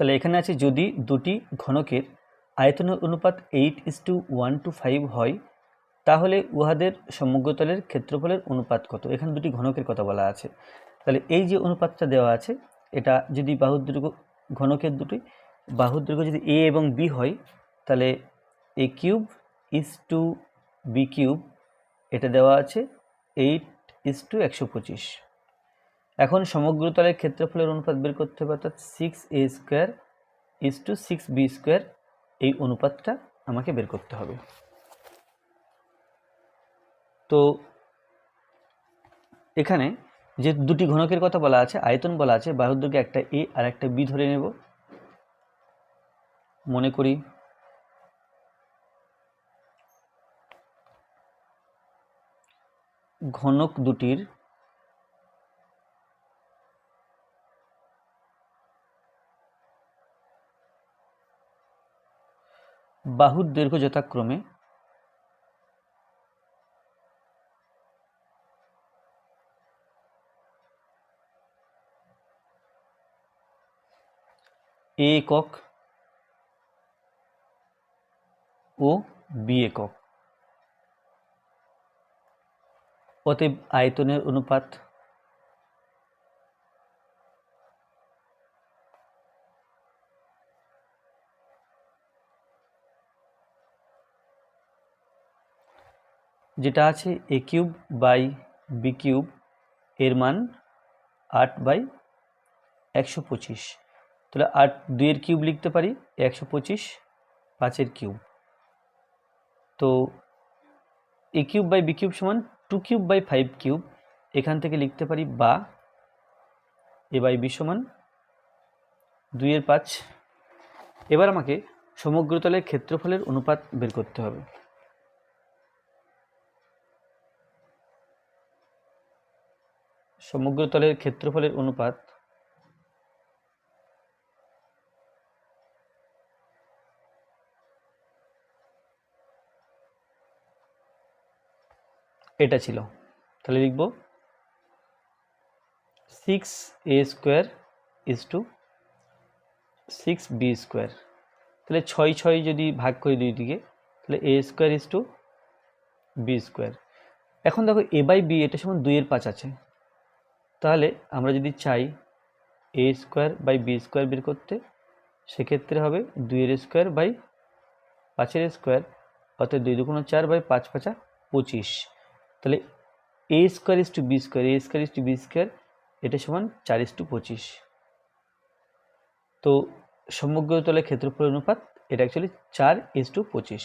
তাহলে এখানে আছে যদি দুটি ঘনকের আয়তনের অনুপাত eight is to one two five হয়, তাহলে উহাদের সমগ্রতলের ক্ষেত্রফলের অনুপাত কত? এখানে দুটি ঘনকের কথা বলা আছে। তাহলে এই যে অনুপাতটা দেওয়া আছে, এটা যদি বাহুর দৈর্ঘ্য ঘনকের দুটি বাহুর দৈর্ঘ্য যদি এ এবং বি হয়, তাহলে A cube is to B cube এটা দেওয়া আছে এইট ইস টু একশো পঁচিশ। এখন সমগ্র তলের ক্ষেত্রফলের অনুপাত বের করতে হবে অর্থাৎ six A square is to six B square এই অনুপাতটা আমাকে বের করতে হবে। তো এখানে যে দুটি ঘনকের কথা বলা আছে, আয়তন বলা আছে বাহুদৈর্ঘ্য একটা এ আর একটা বি ধরে নেব। মনে করি ঘনক দুটির বাহুর দৈর্ঘ্য যথাক্রমে এ একক ও বি একক। অতএব আয়তনের অনুপাত যেটা আছে A cube by B cube এর মান আট বাই একশো পঁচিশ। তাহলে আট দুইয়ের কিউব লিখতে পারি, একশো পঁচিশ পাঁচের কিউব তো A cube by B cube সমান two cube by five cube এখান থেকে লিখতে পারি বা এ বাই বি সমান দুইয়ের পাঁচ। এবার আমাকে সমগ্রতলের ক্ষেত্রফলের অনুপাত বের করতে হবে। সমগ্রতলের ক্ষেত্রফলের অনুপাত এটা ছিল। তাহলে লিখব six A square is to six B square তাহলে ছয় ছয় যদি ভাগ করি দুই দিকে, তাহলে A square is to B square এখন দেখো এ বাই বি এটা সমান দুইয়ের পাঁচ আছে। তাহলে আমরা যদি চাই A square by B square বের করতে, সেক্ষেত্রে হবে দুইয়ের স্কোয়ার বাই পাঁচের স্কোয়ার অর্থাৎ দুই দুগুণ চার বাই পাঁচ পাঁচা পঁচিশ। তাহলে A square is to B square A square is to B square এটা সমান চার ইস টু পঁচিশ। তো সমগ্র তলের ক্ষেত্রফল অনুপাত, এটা অ্যাকচুয়ালি চার ইস টু পঁচিশ।